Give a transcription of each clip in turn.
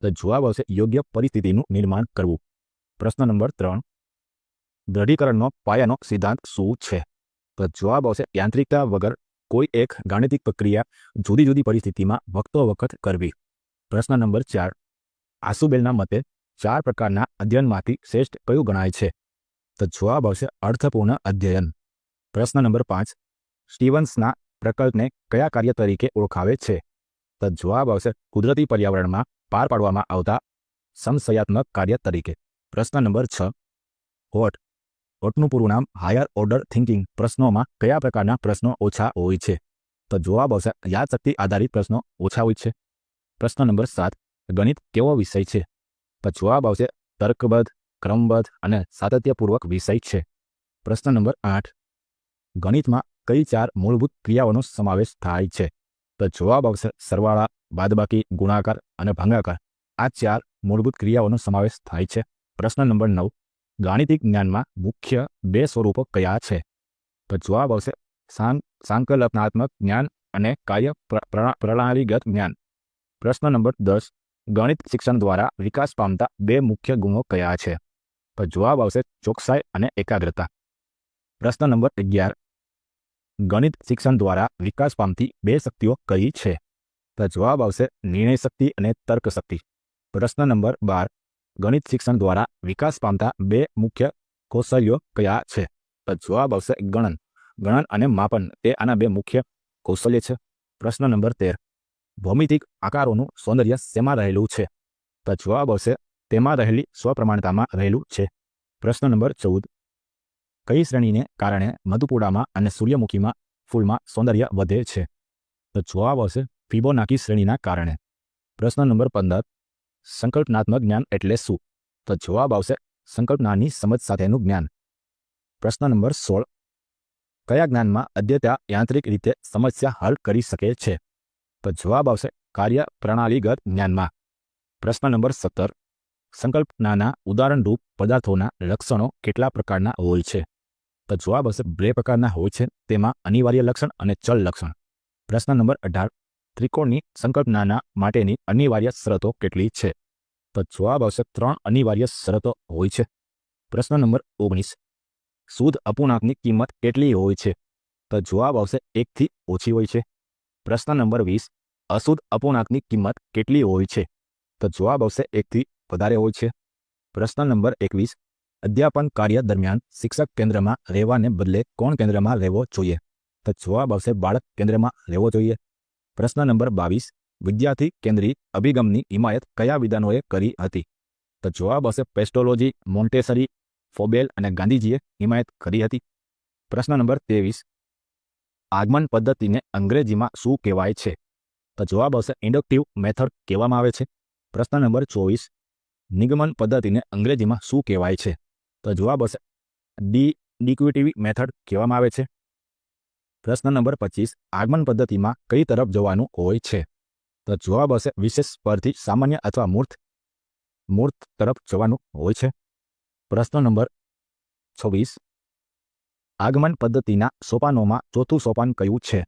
તો જવાબ આવશે યોગ્ય પરિસ્થિતિનું નિર્માણ કરવું. પ્રશ્ન નંબર ત્રણ. દ્રઢીકરણનો પાયાનો સિદ્ધાંત શું છે? તો જવાબ આવશે યાંત્રિકતા વગર કોઈ એક ગાણિતિક પ્રક્રિયા જુદી જુદી પરિસ્થિતિમાં વખતો વખત કરવી. પ્રશ્ન નંબર ચાર. આસુબેલના મતે ચાર પ્રકારના અધ્યયનમાંથી શ્રેષ્ઠ કયું ગણાય છે? તો જવાબ આવશે અર્થપૂર્ણ અધ્યયન. પ્રશ્ન નંબર પાંચ. સ્ટીવન્સના પ્રકલ્પને કયા કાર્ય તરીકે ઓળખાવે છે? તો જવાબ આવશે કુદરતી પર્યાવરણમાં પાર પાડવામાં આવતા સંશયાત્મક કાર્ય તરીકે. પ્રશ્ન નંબર છ. હોટ. હોટનું પૂરું નામ હાયર ઓર્ડર થિંકિંગ. પ્રશ્નોમાં કયા પ્રકારના પ્રશ્નો ઓછા હોય છે? તો જવાબ આવશે યાદશક્તિ આધારિત પ્રશ્નો ઓછા હોય છે. પ્રશ્ન નંબર સાત. ગણિત કેવો વિષય છે? તો જવાબ આવશે તર્કબદ્ધ, ક્રમબદ્ધ અને સાતત્યપૂર્વક વિષય છે. પ્રશ્ન નંબર આઠ. ગણિતમાં કઈ ચાર મૂળભૂત ક્રિયાઓનો સમાવેશ થાય છે? તો જવાબ આવશે સરવાળા બાદબાકી, ગુણાકાર અને ભાંગાકાર આ ચાર મૂળભૂત ક્રિયાઓનો સમાવેશ થાય છે. પ્રશ્ન નંબર નવ. ગાણિતિક જ્ઞાનમાં મુખ્ય બે સ્વરૂપો કયા છે? તો જવાબ આવશે સાંકલ્પનાત્મક જ્ઞાન અને કાર્ય પ્ર- પ્રણાલીગત જ્ઞાન. પ્રશ્ન નંબર દસ. ગણિત શિક્ષણ દ્વારા વિકાસ પામતા બે મુખ્ય ગુણો કયા છે? તો જવાબ આવશે ચોકસાઈ અને એકાગ્રતા. પ્રશ્ન નંબર અગિયાર. ગણિત શિક્ષણ દ્વારા વિકાસ પામતી બે શક્તિઓ કઈ છે? તો જવાબ આવશે નિર્ણય શક્તિ અને તર્ક શક્તિ. પ્રશ્ન નંબર બાર. ગણિત શિક્ષણ દ્વારા વિકાસ પામતા બે મુખ્ય કૌશલ્યો કયા છે? તો જવાબ આવશે ગણન. ગણન અને માપન તે આના બે મુખ્ય કૌશલ્ય છે. પ્રશ્ન નંબર તેર. ભૌમિતિક આકારોનું સૌંદર્ય શેમાં રહેલું છે? તો જવાબ આવશે તેમાં રહેલી સ્વપ્રમાણતામાં રહેલું છે. પ્રશ્ન નંબર ચૌદ. કઈ શ્રેણીને કારણે મધુપુડામાં અને સૂર્યમુખીમાં ફૂલમાં સૌંદર્ય વધે છે? તો જવાબ આવશે ફિબોનાકી શ્રેણીના કારણે. પ્રશ્ન નંબર પંદર. સંકલ્પનાત્મક જ્ઞાન એટલે શું? તો જવાબ આવશે સંકલ્પનાની સમજ સાથેનું જ્ઞાન. પ્રશ્ન નંબર સોળ. કયા જ્ઞાનમાં અદ્યતા યાંત્રિક રીતે સમસ્યા હલ કરી શકે છે? તો જવાબ આવશે કાર્ય પ્રણાલીગત જ્ઞાનમાં. પ્રશ્ન નંબર સત્તર. સંકલ્પનાના ઉદાહરણરૂપ પદાર્થોના લક્ષણો કેટલા પ્રકારના હોય છે? તો જવાબ હશે બે પ્રકારના હોય છે, તેમાં અનિવાર્ય લક્ષણ અને ચલ લક્ષણ. પ્રશ્ન નંબર અઢાર. ત્રિકોણની સંકલ્પનાના માટેની અનિવાર્ય શરતો કેટલી છે? તો જવાબ આવશે ત્રણ અનિવાર્ય શરતો હોય છે. પ્રશ્ન નંબર ઓગણીસ. શુદ્ધ અપૂર્ણાંકની કિંમત કેટલી હોય છે? તો જવાબ આવશે એકથી ઓછી હોય છે. પ્રશ્ન નંબર વીસ. અશુદ્ધ અપૂર્ણાંકની કિંમત કેટલી હોય છે? તો જવાબ આવશે એકથી વધારે હોય છે. પ્રશ્ન નંબર એકવીસ. અધ્યાપન કાર્ય દરમિયાન શિક્ષક કેન્દ્રમાં રહેવાને બદલે કોણ કેન્દ્રમાં રહેવો જોઈએ? તો જવાબ આવશે બાળક કેન્દ્રમાં રહેવો જોઈએ. પ્રશ્ન નંબર બાવીસ. વિદ્યાર્થી કેન્દ્રિત અભિગમની હિમાયત કયા વિધાનોએ કરી હતી? તો જવાબ હશે પેસ્ટોલોજી, મોન્ટેસરી, ફોબેલ અને ગાંધીજીએ હિમાયત કરી હતી. પ્રશ્ન નંબર ત્રેવીસ. આગમન પદ્ધતિને અંગ્રેજીમાં શું કહેવાય છે? તો જવાબ આવશે ઇન્ડક્ટિવ મેથડ કહેવામાં આવે છે. પ્રશ્ન નંબર ચોવીસ. નિગમન પદ્ધતિને અંગ્રેજીમાં શું કહેવાય છે? તો જવાબ હશે ડી, ડિક્વિટિવ મેથડ કહેવામાં આવે છે. પ્રશ્ન નંબર પચીસ, આગમન પદ્ધતિમાં કઈ તરફ જવાનું હોય છે? તો જવાબ હશે વિશેષ પરથી સામાન્ય અથવા મૂર્ત મૂર્ત તરફ જવાનું હોય છે. પ્રશ્ન નંબર છવ્વીસ, આગમન પદ્ધતિના સોપાનોમાં ચોથું સોપાન કયું છે?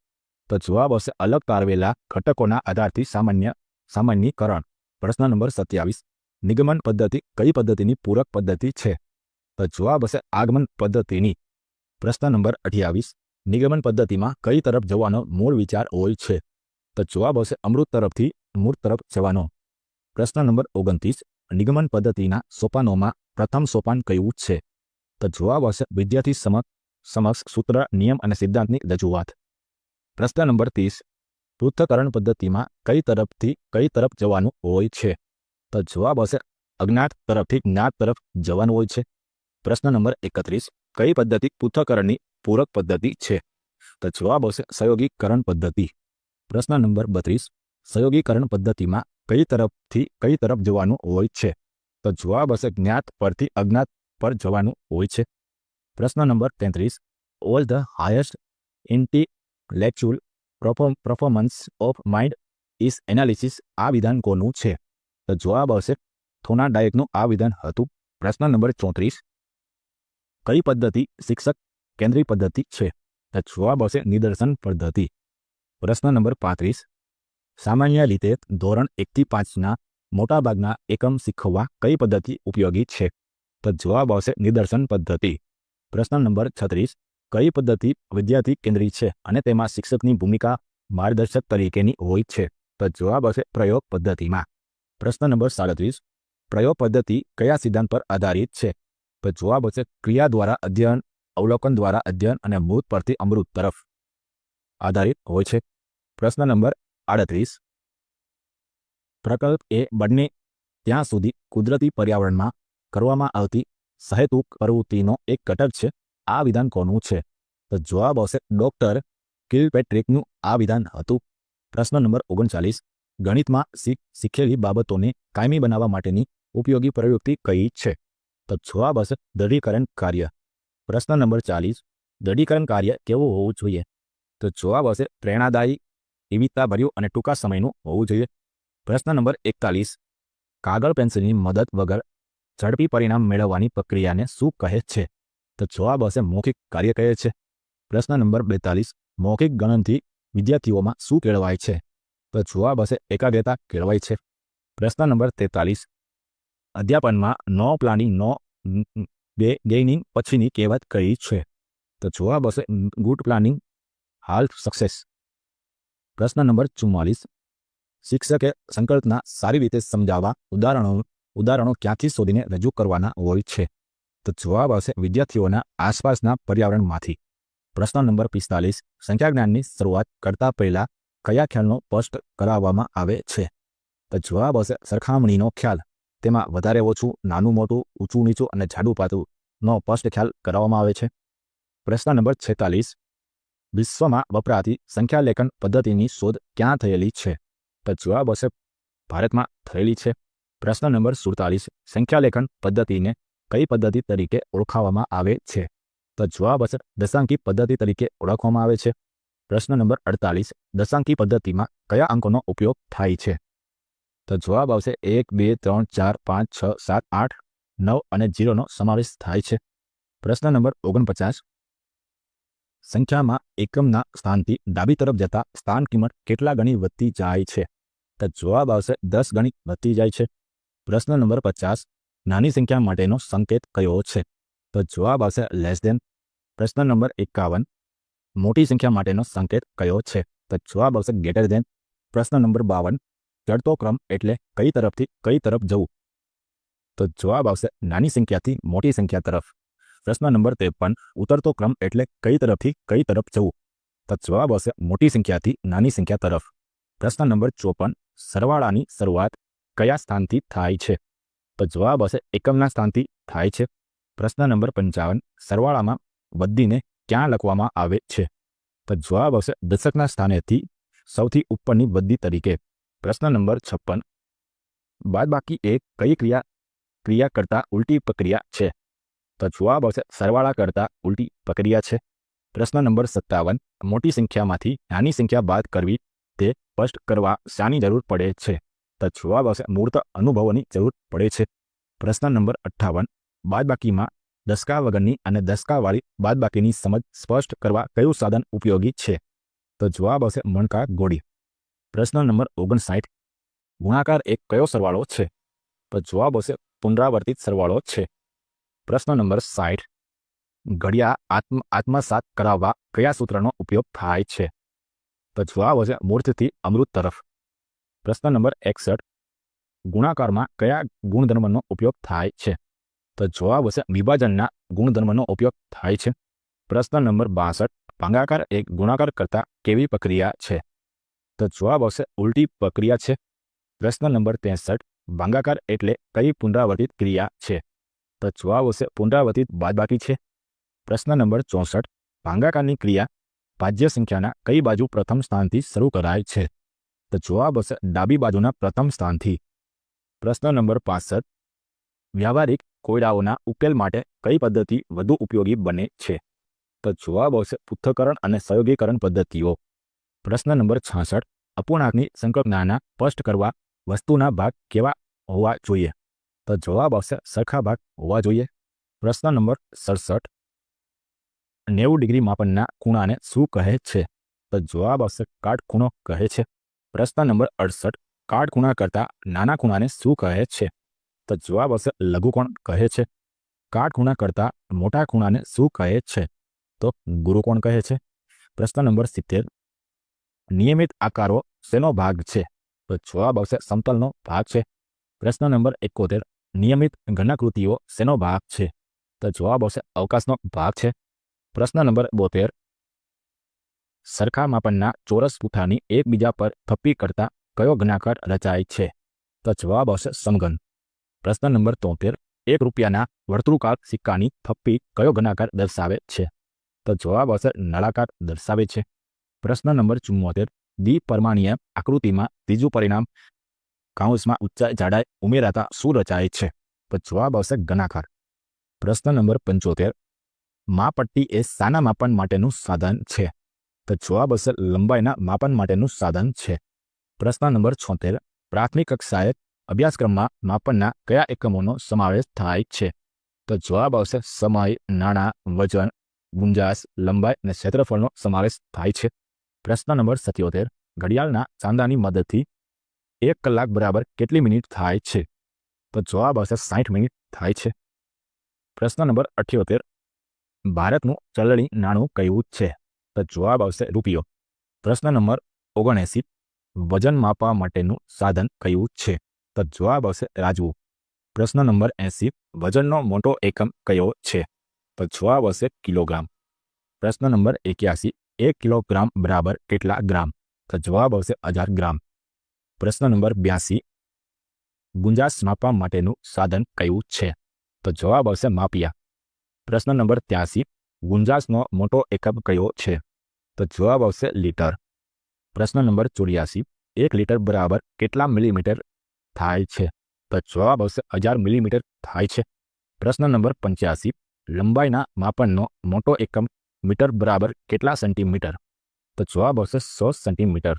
તો જવાબ હશે અલગ તારવેલા ઘટકોના આધારથી સામાન્ય, સામાન્યકરણ. પ્રશ્ન નંબર સત્યાવીસ, નિગમન પદ્ધતિ કઈ પદ્ધતિની પૂરક પદ્ધતિ છે? તો જવાબ હશે આગમન પદ્ધતિની. પ્રશ્ન નંબર અઠ્યાવીસ નિગમન પદ્ધતિમાં કઈ તરફ જવાનો મૂળ વિચાર હોય છે? તો જવાબ હશે અમૃત તરફથી મૂળ તરફ જવાનો. પ્રશ્ન નંબર ઓગણત્રીસ. નિગમન પદ્ધતિના સોપાનોમાં પ્રથમ સોપાન કયું છે? તો જવાબ હશે વિદ્યાર્થી સમક્ષ સમક્ષ સૂત્ર, નિયમ અને સિદ્ધાંતની રજૂઆત. પ્રશ્ન નંબર ત્રીસ. પૃથ્થકરણ પદ્ધતિમાં કઈ તરફથી કઈ તરફ જવાનું હોય છે? તો જવાબ હશે અજ્ઞાત તરફથી જ્ઞાત તરફ જવાનું હોય છે. પ્રશ્ન નંબર એકત્રીસ. કઈ પદ્ધતિ પૃથ્થકરણની પૂરક પદ્ધતિ છે. તો જવાબ આવશે સહયોગીકરણ પદ્ધતિ. પ્રશ્ન નંબર બત્રીસ. સહયોગીકરણ પદ્ધતિમાં કઈ તરફથી કઈ તરફ જવાનું હોય છે? તો જવાબ હશે જ્ઞાત પરથી અજ્ઞાત પર જવાનું હોય છે. પ્રશ્ન નંબર તેત્રીસ. All the highest intellectual performance of mind is analysis આ વિધાન કોનું છે? તો જવાબ આવશે થોના ડાયકનું આ વિધાન હતું. પ્રશ્ન નંબર ચોત્રીસ. કઈ પદ્ધતિ શિક્ષક કેન્દ્રીય પદ્ધતિ છે. તો જવાબ આવશે નિદર્શન પદ્ધતિ. પ્રશ્ન નંબર પાંત્રીસ. સામાન્ય રીતે ધોરણ એકથી પાંચના મોટાભાગના એકમ શીખવવા કઈ પદ્ધતિ ઉપયોગી છે? તો જવાબ આવશે નિદર્શન પદ્ધતિ. પ્રશ્ન નંબર છત્રીસ. કઈ પદ્ધતિ વિદ્યાર્થી કેન્દ્રી છે અને તેમાં શિક્ષકની ભૂમિકા માર્ગદર્શક તરીકેની હોય છે? તો જવાબ આવશે પ્રયોગ પદ્ધતિમાં. પ્રશ્ન નંબર સાડત્રીસ. પ્રયોગ પદ્ધતિ કયા સિદ્ધાંત પર આધારિત છે? તો જવાબ આવશે ક્રિયા દ્વારા અધ્યયન અવલોકન દ્વારા અધ્યયન અને મૃત પરથી અમૃત તરફ આધારિત હોય છે. પ્રશ્ન નંબર આડત્રીસ. પ્રકલ્પ એ બંને ત્યાં સુધી કુદરતી પર્યાવરણમાં કરવામાં આવતી સહેતુક પ્રવૃત્તિનો એક ઘટક છે. આ વિધાન કોનું છે? તો જવાબ આવશે ડોક્ટર કિલપેટ્રિકનું આ વિધાન હતું. પ્રશ્ન નંબર ઓગણચાલીસ. ગણિતમાં શીખ શીખેલી બાબતોને કાયમી બનાવવા માટેની ઉપયોગી પ્રવૃત્તિ કઈ છે? તો જવાબ હશે દઢીકરણ કાર્ય. પ્રશ્ન નંબર ચાલીસ. દઢીકરણ કાર્ય કેવું હોવું જોઈએ? તો જવાબ હશે પ્રેરણાદાયી, વિવિધતાભર્યું અને ટૂંકા સમયનું હોવું જોઈએ. પ્રશ્ન નંબર એકતાલીસ. કાગળ પેન્સિલની મદદ વગર ઝડપી પરિણામ મેળવવાની પ્રક્રિયાને શું કહે છે? તો જવાબ હશે મૌખિક કાર્ય કહે છે. પ્રશ્ન નંબર બેતાલીસ. મૌખિક ગણનથી વિદ્યાર્થીઓમાં શું કેળવાય છે? તો જવાબ હશે એકાગ્રતા કેળવાય છે. પ્રશ્ન નંબર તેતાલીસ. અધ્યાપનમાં નો પ્લાનિંગ, નો બે ગેઇનિંગ પછીની કહેવત કઈ છે. તો જવાબ હશે ગુડ પ્લાનિંગ, હાલ સક્સેસ. પ્રશ્ન નંબર ચુમ્માલીસ. શિક્ષકે સંકલ્પના સારી રીતે સમજાવવા ઉદાહરણો ઉદાહરણો ક્યાંથી શોધીને રજૂ કરવાના હોય છે? તો જવાબ આવશે વિદ્યાર્થીઓના આસપાસના પર્યાવરણમાંથી. પ્રશ્ન નંબર પિસ્તાલીસ. સંખ્યા જ્ઞાનની શરૂઆત કરતા પહેલા કયા ખ્યાલનો સ્પષ્ટ કરાવવામાં આવે છે? તો જવાબ આવશે સરખામણીનો ખ્યાલ. તેમાં વધારે ઓછું, નાનું, મોટું, ઊંચું, નીચું અને જાડું પાતળું નો સ્પષ્ટ ખ્યાલ કરાવવામાં આવે છે. પ્રશ્ન નંબર છેતાલીસ. વિશ્વમાં વપરાતી સંખ્યાલેખન પદ્ધતિની શોધ ક્યાં થયેલી છે? તો જવાબ હશે, ભારતમાં થયેલી છે. પ્રશ્ન નંબર સુડતાલીસ. સંખ્યાલેખન પદ્ધતિને કઈ પદ્ધતિ તરીકે ઓળખાવવામાં આવે છે? તો જવાબ હશે, દશાંકી પદ્ધતિ તરીકે ઓળખવામાં આવે છે. પ્રશ્ન નંબર અડતાલીસ. દશાંકી પદ્ધતિમાં કયા અંકોનો ઉપયોગ થાય છે? તો જવાબ આવશે એક, બે, ત્રણ, ચાર, પાંચ, છ, સાત, આઠ, નવ અને જીરોનો સમાવેશ થાય છે. પ્રશ્ન નંબર ઓગણપચાસ. સંખ્યામાં એકમના સ્થાનથી ડાબી તરફ જતા સ્થાન કિંમત કેટલા ગણી વધતી જાય છે? તો જવાબ આવશે દસ ગણી વધતી જાય છે. પ્રશ્ન નંબર પચાસ. નાની સંખ્યા માટેનો સંકેત કયો છે? તો જવાબ આવશે લેસ દેન પ્રશ્ન નંબર એકાવન. મોટી સંખ્યા માટેનો સંકેત કયો છે? તો જવાબ આવશે ગ્રેટર દેન પ્રશ્ન નંબર બાવન. ચડતો ક્રમ એટલે કઈ તરફથી કઈ તરફ જવું? તો જવાબ આવશે નાની સંખ્યાથી મોટી સંખ્યા તરફ. પ્રશ્ન નંબર ત્રેપન, ઉતરતો ક્રમ એટલે કઈ તરફથી કઈ તરફ જવું? તો જવાબ આવશે મોટી સંખ્યાથી નાની સંખ્યા તરફ. પ્રશ્ન નંબર ચોપન, સરવાળાની શરૂઆત કયા સ્થાનથી થાય છે? તો જવાબ આવશે એકમના સ્થાનથી થાય છે. પ્રશ્ન નંબર પંચાવન, સરવાળામાં બધીને ક્યાં લખવામાં આવે છે? તો જવાબ આવશે દશકના સ્થાનેથી સૌથી ઉપરની બદ્દી તરીકે. પ્રશ્ન નંબર છપ્પન. બાદબાકી એ કઈ ક્રિયા ક્રિયા કરતા ઉલટી પ્રક્રિયા છે? તો જવાબ આવશે સરવાળા કરતા ઉલટી પ્રક્રિયા છે. પ્રશ્ન નંબર સત્તાવન. મોટી સંખ્યામાંથી નાની સંખ્યા બાદ કરવી તે સ્પષ્ટ કરવા શાની જરૂર પડે છે? તો જવાબ આવશે મૂર્ત અનુભવોની જરૂર પડે છે. પ્રશ્ન નંબર અઠ્ઠાવન. બાદબાકીમાં દસકા વગરની અને દસકાવાળી બાદબાકીની સમજ સ્પષ્ટ કરવા કયું સાધન ઉપયોગી છે? તો જવાબ આવશે મણકા ગોળી. પ્રશ્ન નંબર ઓગણસાઠ. ગુણાકાર એક કયો સરવાળો છે? તો જવાબ હશે પુનરાવર્તિત સરવાળો છે. પ્રશ્ન નંબર સાઠ. ઘડિયા આત્મ, આત્મસાત કરાવવા કયા સૂત્રનો ઉપયોગ થાય છે? તો જવાબ હશે મૂર્તથી અમૃત તરફ. પ્રશ્ન નંબર એકસઠ. ગુણાકારમાં કયા ગુણધર્મનો ઉપયોગ થાય છે? તો જવાબ હશે વિભાજનના ગુણધર્મનો ઉપયોગ થાય છે. પ્રશ્ન નંબર બાસઠ. ભાંગાકાર એક ગુણાકાર કરતા કેવી પ્રક્રિયા છે? તો જવાબ આવશે ઉલટી પ્રક્રિયા છે. પ્રશ્ન નંબર ત્રેસઠ, ભાંગાકાર એટલે કઈ પુનરાવર્તિત ક્રિયા છે? તો જવાબ આવશે પુનરાવર્તિત બાદબાકી છે. પ્રશ્ન નંબર ચોસઠ, ભાંગાકારની ક્રિયા ભાજ્ય સંખ્યાના કઈ બાજુ પ્રથમ સ્થાનથી શરૂ કરાય છે? તો જવાબ આવશે ડાબી બાજુના પ્રથમ સ્થાનથી. પ્રશ્ન નંબર પાસઠ, વ્યાવહારિક કોયડાઓના ઉકેલ માટે કઈ પદ્ધતિ વધુ ઉપયોગી બને છે? તો જવાબ આવશે પૃથ્થકરણ અને સહયોગીકરણ પદ્ધતિઓ. પ્રશ્ન નંબર છાસઠ. અપૂર્ણાંકની સંકલ્પનાના સ્પષ્ટ કરવા વસ્તુના ભાગ કેવા હોવા જોઈએ? તો જવાબ આવશે સરખા ભાગ હોવા જોઈએ. પ્રશ્ન નંબર સડસઠ. નેવું ડિગ્રી માપનના ખૂણાને શું કહે છે? તો જવાબ આવશે કાટખૂણો કહે છે. પ્રશ્ન નંબર અડસઠ. કાટખૂણા કરતાં નાના ખૂણાને શું કહે છે? તો જવાબ આવશે લઘુકોણ કહે છે. કાટખૂણા કરતાં મોટા ખૂણાને શું કહે છે? તો ગુરુકોણ કહે છે. પ્રશ્ન નંબર સિત્તેર. નિયમિત આકારો શેનો ભાગ છે? તો જવાબ આવશે સમતલનો ભાગ છે. પ્રશ્ન નંબર એકોતેર. નિયમિત ઘનાકૃતિઓ શેનો ભાગ છે? તો જવાબ આવશે અવકાશનો ભાગ છે. પ્રશ્ન નંબર બોતેર. સરખા માપનના ચોરસ પૂઠાની એકબીજા પર થપ્પી કરતા કયો ઘનાકાર રચાય છે? તો જવાબ આવશે સમઘન. પ્રશ્ન નંબર તોતેર. એક રૂપિયાના વર્તૃકાર સિક્કાની થપ્પી કયો ઘનાકાર દર્શાવે છે? તો જવાબ આવશે નળાકાર દર્શાવે છે. પ્રશ્ન નંબર ચુમ્મોતેર. દ્વિપરમાણીય આકૃતિમાં ત્રીજું પરિણામ કાઉન્સમાં ઊંચાઈ જાડાઈ ઉમેરાતા શું રચાય છે? તો જવાબ આવશે ઘનાકાર પ્રશ્ન નંબર પંચોતેર. માપટ્ટી એ સાના માપન માટેનું સાધન છે? તો જવાબ હશે લંબાઈના માપન માટેનું સાધન છે. પ્રશ્ન નંબર છોતેર. પ્રાથમિક કક્ષાએ અભ્યાસક્રમમાં માપનના કયા એકમોનો સમાવેશ થાય છે? તો જવાબ આવશે સમય, નાણાં, વજન, ગુંજાશ, લંબાઈ અને ક્ષેત્રફળનો સમાવેશ થાય છે. પ્રશ્ન નંબર સત્યોતેર. ઘડિયાળના ચાંદાની મદદથી એક કલાક બરાબર કેટલી મિનિટ થાય છે? તો જવાબ આવશે સાઠ મિનિટ થાય છે. પ્રશ્ન નંબર અઠ્યોતેર. ભારતનું ચલણી નાણું કયું છે? તો જવાબ આવશે રૂપિયો. પ્રશ્ન નંબર ઓગણએંસી. વજન માપવા માટેનું સાધન કયું છે? તો જવાબ આવશે રાજવું પ્રશ્ન નંબર એંસી. વજનનો મોટો એકમ કયો છે? તો જવાબ આવશે કિલોગ્રામ. પ્રશ્ન નંબર એક્યાસી. એક કિલોગ્રામ બરાબર કેટલા ગ્રામ? તો જવાબ આવશે હજાર ગ્રામ. પ્રશ્ન નંબર બ્યાસી. ગુંજાશ માપવા માટેનું સાધન કયું છે? તો જવાબ આવશે માપિયા. પ્રશ્ન નંબર ત્યાસી. ગુંજાશનો મોટો એકમ કયો છે? તો જવાબ આવશે લીટર. પ્રશ્ન નંબર ચોર્યાસી. એક લીટર બરાબર કેટલા મિલીમીટર થાય છે? તો જવાબ આવશે હજાર મિલીમીટર થાય છે. પ્રશ્ન નંબર પંચ્યાસી. લંબાઈના માપનનો મોટો એકમ મીટર બરાબર કેટલા સેન્ટીમીટર? તો જવાબ આવશે સો સેન્ટીમીટર.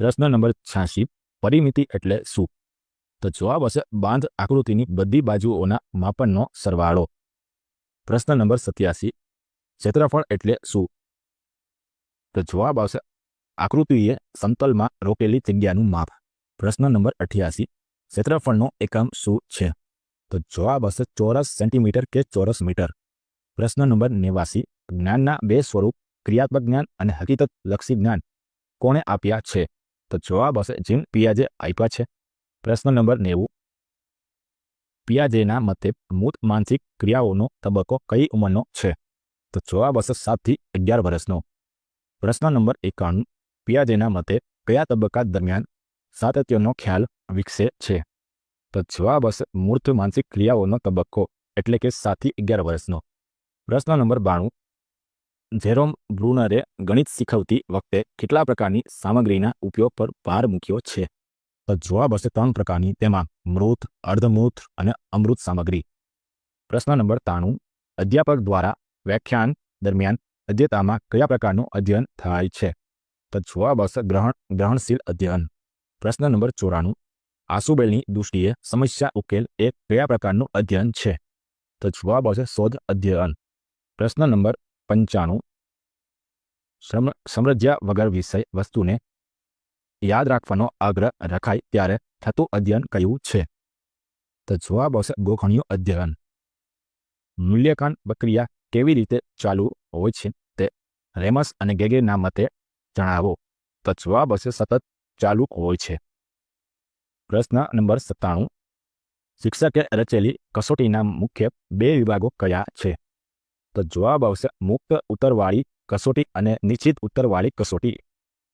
પ્રશ્ન નંબર છ્યાસી, પરિમિતિ એટલે શું? તો જવાબ હશે બાંધ આકૃતિની બધી બાજુઓના માપનનો સરવાળો. પ્રશ્ન નંબર સત્યાસી, ક્ષેત્રફળ એટલે શું? તો જવાબ આવશે આકૃતિએ સમતલમાં રોકેલી જગ્યાનું માપ. પ્રશ્ન નંબર અઠ્યાસી, ક્ષેત્રફળનો એકમ શું છે? તો જવાબ હશે ચોરસ સેન્ટીમીટર કે ચોરસ મીટર. પ્રશ્ન નંબર નેવાસી. જ્ઞાનના બે સ્વરૂપ, ક્રિયાત્મક જ્ઞાન અને હકીકત લક્ષી જ્ઞાન. કોણે આપ્યા છે? તો જવાબ હશે જીન પિયાજે આપ્યા છે. પ્રશ્ન નંબર નેવું. પિયાજેના મતે મૂત માનસિક ક્રિયાઓનો તબક્કો કઈ ઉંમરનો છે? તો જવાબ હશે સાતથી અગિયાર વર્ષનો. પ્રશ્ન નંબર એકાણું. પિયાજેના મતે કયા તબક્કા દરમિયાન સાતત્યનો ખ્યાલ વિકસે છે? તો જવાબ હશે મૂર્ત માનસિક ક્રિયાઓનો તબક્કો, એટલે કે સાતથી અગિયાર વર્ષનો. પ્રશ્ન નંબર બાણું. જેરોમ બ્રુનરે ગણિત શીખવતી વખતે કેટલા પ્રકારની સામગ્રીના ઉપયોગ પર ભાર મૂક્યો છે? તો જવાબ હશે ત્રણ પ્રકારની, તેમાં મૃત અર્ધમૃત અને અમૃત સામગ્રી. પ્રશ્ન નંબર તાણું અધ્યાપક દ્વારા વ્યાખ્યાન દરમિયાન અધ્યતામાં કયા પ્રકારનું અધ્યયન થાય છે? તો જવાબ હશે ગ્રહણ, ગ્રહણશીલ અધ્યયન. પ્રશ્ન નંબર ચોરાણું. આસુબેલની દૃષ્ટિએ સમસ્યા ઉકેલ એ કયા પ્રકારનું અધ્યયન છે? તો જવાબ આવશે શોધ અધ્યયન. પ્રશ્ન નંબર પંચાણું. સમરજ્યા વગર વિષય વસ્તુને યાદ રાખવાનો આગ્રહ રખાય ત્યારે થતું અધ્યયન કયું છે? તો જવાબ આવશે ગોખણિયું અધ્યયન. મૂલ્યાંકન પ્રક્રિયા કેવી રીતે ચાલુ હોય છે તે રેમસ અને ગેગેના મતે જણાવો. તો જવાબ હશે સતત ચાલુ હોય છે. પ્રશ્ન નંબર સત્તાણું. શિક્ષકે રચેલી કસોટીના મુખ્ય બે વિભાગો કયા છે? તો જવાબ આવશે મુક્ત ઉત્તરવાળી કસોટી અને નિશ્ચિત ઉત્તરવાળી કસોટી.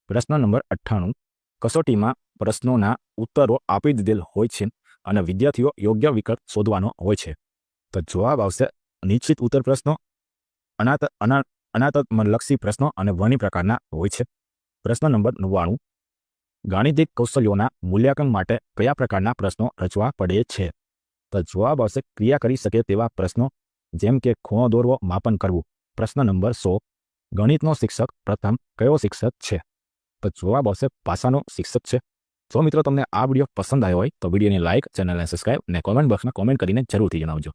પ્રશ્ન નંબર અઠ્ઠાણું. કસોટીમાં પ્રશ્નોના ઉત્તરો આપી દીધેલ હોય છે અને વિદ્યાર્થીઓ યોગ્ય વિકલ્પ શોધવાનો હોય છે. તો જવાબ આવશે નિશ્ચિત ઉત્તર પ્રશ્નો, અનાત, અના અનાતલક્ષી પ્રશ્નો અને વની પ્રકારના હોય છે. પ્રશ્ન નંબર નવ્વાણું. ગાણિતિક કૌશલ્યોના મૂલ્યાંકન માટે કયા પ્રકારના પ્રશ્નો રચવા પડે છે? તો જવાબ આવશે ક્રિયા કરી શકે તેવા પ્રશ્નો જેમ કે ખૂણો દોરવો, માપન કરવું. પ્રશ્ન નંબર સો. ગણિતનો શિક્ષક પ્રથમ કયો શિક્ષક છે? તો જવાબ આવશે પાસાનો શિક્ષક છે. જો મિત્રો તમને આ વીડિયો પસંદ આવ્યો હોય તો વિડીયોને લાઇક ચેનલને સબસ્ક્રાઇબ અને કોમેન્ટ બોક્સમાં કોમેન્ટ કરીને જરૂરથી જણાવજો.